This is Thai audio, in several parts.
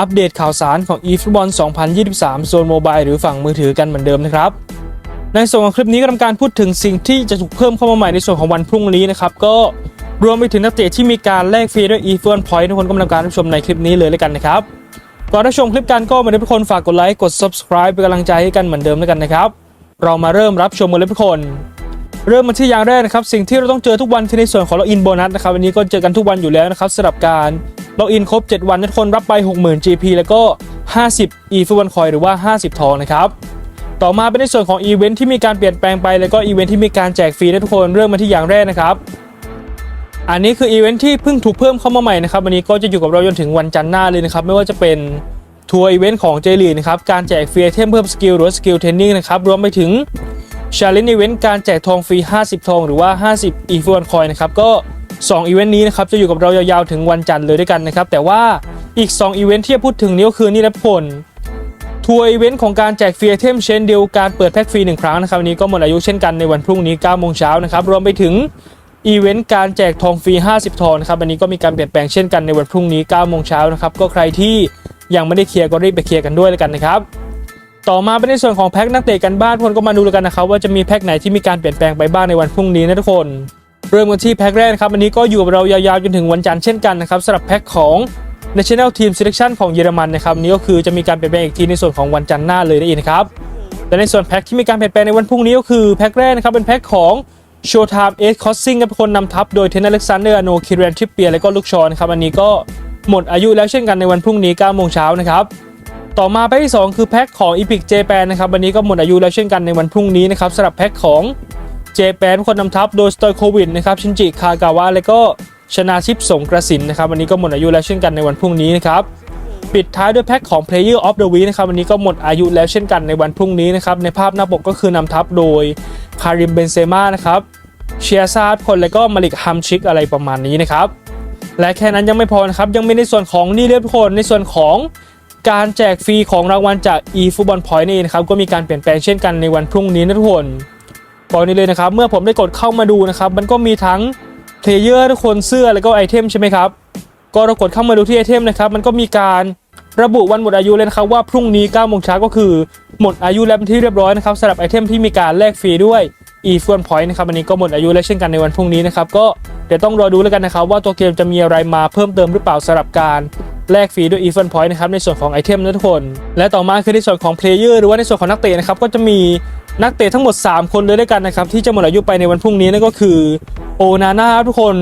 อัปเดตข่าวสารของ eFootball 2023 โซนโมบายหรือฝั่งมือถือกันเหมือนเดิมนะครับ ในส่วนของคลิปนี้ก็ทำการพูดถึงสิ่งที่จะถูกเพิ่มเข้ามาใหม่ในส่วนของวันพรุ่งนี้นะครับ ก็รวมไปถึงนักเตะที่มีการแลกฟรีด้วย eFootball Point ทุกคนก็มาทำการรับชมในคลิปนี้เลยแล้วกันนะครับก่อนรับชมคลิปกันก็เหมือนเดิมทุกคนฝากกดไลค์กด subscribe เป็นกำลังใจให้กันเหมือนเดิมแล้วกันนะครับ เรามาเริ่มรับชมกันเลยทุกคน เริ่มมาที่อย่างแรกนะครับ สิ่งที่เราต้องเจอทุกวันที่ในส่วนของล็อกอินโบนัสนะครับวันนี้ก็เจอกันทุกวันอยู่แล้วนะครับสำหรับการ ล็อกอินครบ 7 วันทุกคนรับไป 60,000 GP แล้วก็ 50 e f 1 coin หรือว่า 50 ทองนะครับต่อมาเป็นในส่วนของอีเวนท์ที่มีการเปลี่ยนแปลงไปแล้วก็อีเวนท์ที่มีการแจกฟรีนะทุกคนเริ่มมาที่อย่างแรกนะครับอันนี้คืออีเวนท์ที่เพิ่งถูกเพิ่มเข้ามาใหม่นะครับวันนี้ก็จะอยู่กับเราจนถึงวันจันทร์หน้าเลยนะครับไม่ว่าจะเป็นทัวร์อีเวนต์ของเจลีนะครับการแจกฟรีเทมเพิ่มสกิลหรือสกิลเทรนนิ่งนะครับรวมไปถึงชาเลนจ์อีเวนต์การแจกทองฟรี 50 ทองหรือว่า 50อีฟวนคอยนะครับก็ 2อีเวนต์นี้นะครับจะอยู่กับเรายาวๆถึงวันจันทร์เลยด้วยกันนะครับแต่ว่าอีก 2อีเวนต์ที่จะพูดถึงนี้ก็คือนี่แหละผลทัวร์อีเวนต์ของการแจกฟรีไอเทมเช่นเดียวการเปิดแพ็กฟรี1ครั้งนะครับวันนี้ก็หมดอายุเช่นกันในวันพรุ่งนี้9โมงเช้านะครับรวมไปถึงอีเวนต์การแจกทองฟรี 50 ทองนะครับอันนี้ก็มีการเปลี่ยนแปลงเช่นกันในวันพรุ่งนี้9โมงเช้านะครับก็ใครที่ยังไม่ได้เคลียร์ก็รีบไปเคลียร์กันด้วยแล้วกันนะครับต่อมาเป็นในส่วนของแพ็กนักเตะกันบ้านทุกคนก็มาดูกันนะครับว่าจะมีแพ็กไหนที่มีการเปลี่ยนแปลงไปบ้างในวันพรุ่งนี้นะทุกคน เริ่มกันที่แพ็กแรกนะครับอันนี้ก็อยู่กับเรายาวๆจนถึงวันจันทร์เช่นกันนะครับสำหรับแพ็กของ National Team Selection ของเยอรมันนะครับนี้ก็คือจะมีการเปลี่ยนแปลงอีกทีในส่วนของวันจันทร์หน้าเลยนั่นเองครับและในส่วนแพ็กที่มีการเปลี่ยนแปลงในวันพรุ่งนี้ก็คือแพ็กแรกนะครับเป็นแพ็กของ Showtime 8 Crossing ครับเป็นคนนำทัพโดยเทนนิสเล็กซานเดอร์อโนคิเรนทริปเปียและก็ลูกชอนครับอันนี้ก็หมดอายุแล้วเช่นกันในวันพรุ่งนี้9โมงเช้านะครับต่อมาแพ็กที่ 2 คือแพ็กของ Epic Japan นะครับวันนี้ก็หมดอายุแล้วเช่นกันในวันพรุ่งนี้นะครับสำหรับแพ็กของ Japan คนนำทัพโดยสโตยโควิดนะครับชินจิคากาวะและก็ชนาชิปสงกระสินนะครับวันนี้ก็หมดอายุแล้วเช่นกันในวันพรุ่งนี้นะครับปิดท้ายด้วยแพ็กของ Player of the Week นะครับวันนี้ก็หมดอายุแล้วเช่นกันในวันพรุ่งนี้นะครับในภาพหน้าปกก็คือนำทัพโดยคาริมเบนเซม่านะครับเชียร์ซาร์คนและก็มาลิกฮัมชิกอะไรประมาณนี้นะครับและแค่นั้นยังไม่พอนะครับยังมีในส่วนของนี่เลยทุกคนในส่วนของการแจกฟรีของรางวัลจาก eFootball Point นี่นะครับก็มีการเปลี่ยนแปลงเช่นกันในวันพรุ่งนี้นะทุกคน ก่อนนี้เลยนะครับ เมื่อผมได้กดเข้ามาดูนะครับ มันก็มีทั้งเพลเยอร์ทุกคนเสื้อแล้วก็ไอเทมใช่ไหมครับ ก็เรากดเข้ามาดูที่ไอเทมนะครับ มันก็มีการระบุวันหมดอายุเลยนะครับว่าพรุ่งนี้9โมงเช้าก็คือหมดอายุแล้วเป็นที่เรียบร้อยนะครับสำหรับไอเทมที่มีการแลกฟรีด้วย eFootball Point นะครับอันนี้ก็หมดอายุแล้วเช่นกันในวันพรุ่งนี้นะครับก็เดี๋ยวต้องรอดูแล้วกันนะครับ ว่าตัวเกมจะมีอะไรมาเพิ่มเติมหรือเปล่าสำหรับการแลกฟรีด้วย e f o n Point นะครับในส่วนของไอเทมนะทุกคน และต่อมาคือในส่วนของ Player หรือว่าในส่วนของนักเตะนะครับก็จะมี นักเตะทั้งหมด 3 คนเลยด้วยกันนะครับที่จะหมดอายุไปในวันพรุ่งนี้นั่นก็คือโอนาน่าทุกคน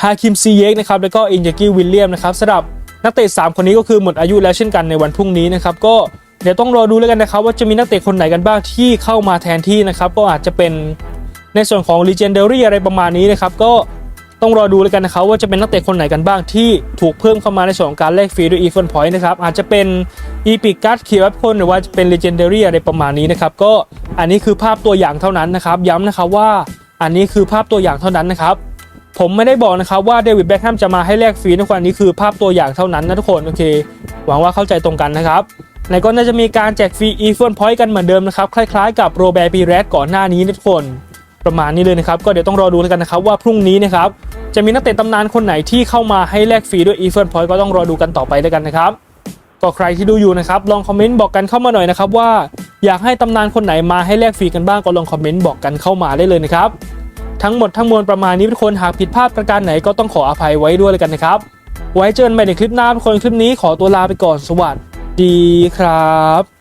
ฮาคิมซีเยกนะครับแล้วก็อินจากิวิลเลียมนะครับสำหรับนักเตะ3คนนี้ก็คือหมดอายุแล้วเช่นกันในวันพรุ่งนี้นะครับก็เดี๋ยวต้องรอดูแล้วกันนะครับว่าจะมีนักเตะคนไหนกันบ้างที่เข้ามาแทนที่นะครับก็อาจจะเป็นในส่วนของลีเจนเดอรี่อะไรประมาณนี้นะครับก็ ต้องรอดูแล้วกันนะครับว่าจะเป็นนักเตะคนไหนกันบ้างที่ถูกเพิ่มเข้ามาในส่วนของการแลกฟรีด้วย e f o n Point นะครับอาจจะเป็น e p i c c a r d เคียร์พลหรือว่าจะเป็น Legendary อะไรประมาณนี้นะครับก็อันนี้คือภาพตัวอย่างเท่านั้นนะครับย้ำนะครับว่าอันนี้คือภาพตัวอย่างเท่านั้นนะครับผมไม่ได้บอกนะครับว่าเดวิดแบ็คแฮมจะมาให้แลกฟรีนคนอันนี้คือภาพตัวอย่างเท่านั้นนะทุกคนโอเค หวังว่าเข้าใจตรงกันนะครับแล้วก็น่าจะมีการแจกฟรี e f o n Point กันเหมือนเดิมนะครับคล้ายๆกับโรแบร์ปีแรดก่อนหน้านี้นะทุกคนประมาณนี้เลยนะครับ ก็เดี๋ยวต้องรอดูแล้วกันนะครับว่าพรุ่งนี้นะครับ จะมีนักเตะตำนานคนไหนที่เข้ามาให้แลกฟรีด้วย e f o n Point ก็ต้องรอดูกันต่อไปแล้วยกันนะครับก็ใครที่ดูอยู่นะครับลองคอมเมนต์บอกกันเข้ามาหน่อยนะครับว่าอยากให้ตำนานคนไหนมาให้แลกฟรีกันบ้างก็ลองคอมเมนต์บอกกันเข้ามาได้เลยนะครับทั้งหมดทั้งมวลประมาณนี้ทุกคนหากผิดพลาดประการไหนก็ต้องขออภัยไว้ด้วยเลยกันนะครับ ไว้เจอกันใหม่ในคลิปหน้าทุกคนคลิปนี้ขอตัวลาไปก่อนสวัสดีครับ